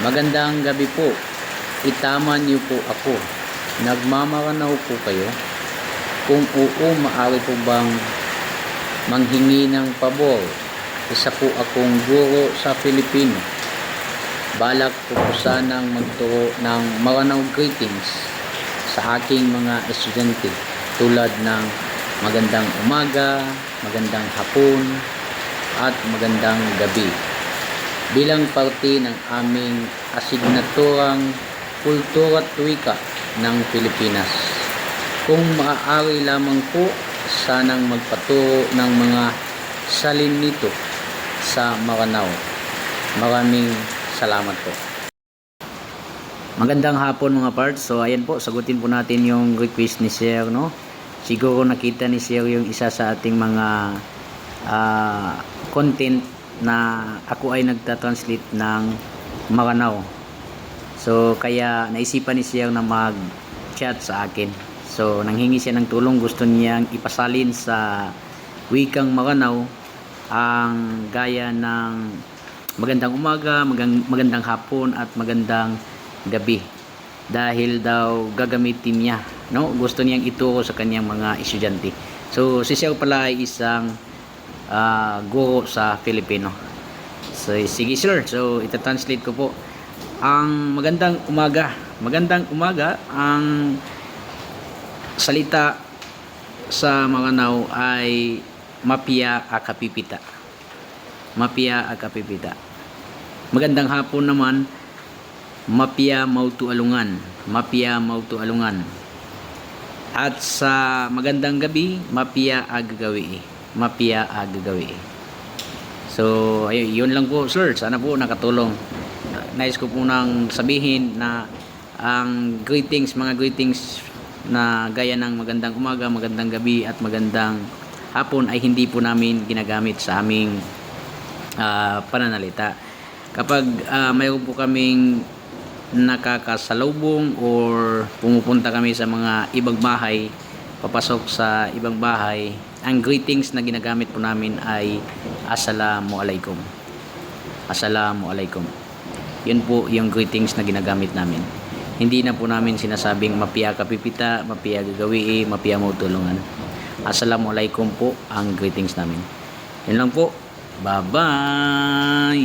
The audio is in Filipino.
Magandang gabi po. Itama niyo po ako. Nagmamaranaw po kayo. Kung oo, maaari po bang manghingi ng pabor? Isa po akong guro sa Filipino. Balak ko po sanang magturo ng Maranaw greetings sa aking mga estudyante tulad ng magandang umaga, magandang hapon, at magandang gabi bilang parte ng aming asignaturang Kultura at Wika ng Pilipinas. Kung maaari lamang po, sanang magpaturo ng mga salin nito sa Maranao. Maraming salamat po. Magandang hapon mga parts. So ayan po, sagutin po natin yung request ni Sir, no? Siguro nakita ni Sir yung isa sa ating mga ah, content na ako ay nagta-translate ng Maranao. So kaya naisipan ni Sir na mag-chat sa akin. So nanghingi siya ng tulong, gusto niyang ipasalin sa wikang Maranao ang gaya ng magandang umaga, magandang hapon at magandang gabi dahil daw gagamitin niya no gusto niyang ituro sa kanyang mga estudyante so si Sir pala ay isang ah, guro sa Filipino. So sige sir. So ita-translate ko po. Ang magandang umaga. Magandang umaga ang salita sa Maranao ay mapia akapipita. Mapia akapipita. Magandang hapon naman. Mapia mautu alungan. Mapia mautu alungan. At sa magandang gabi mapia agagawi mapia agagawi so ayun yun lang po sir. Sana po nakatulong. Nais ko po nang sabihin na ang greetings mga greetings na gaya ng magandang umaga magandang gabi at magandang hapon ay hindi po namin ginagamit sa aming ah, pananalita. Kapag ah, mayroon po kaming nakakasalubong or pumupunta kami sa mga ibang bahay, papasok sa ibang bahay, ang greetings na ginagamit po namin ay Assalamu alaikum. Assalamu alaikum. Yun po yung greetings na ginagamit namin. Hindi na po namin sinasabing mapiya kapipita, mapiya gagawi, mapiya mo tulungan. Assalamu alaikum po ang greetings namin. Yun lang po. Bye-bye!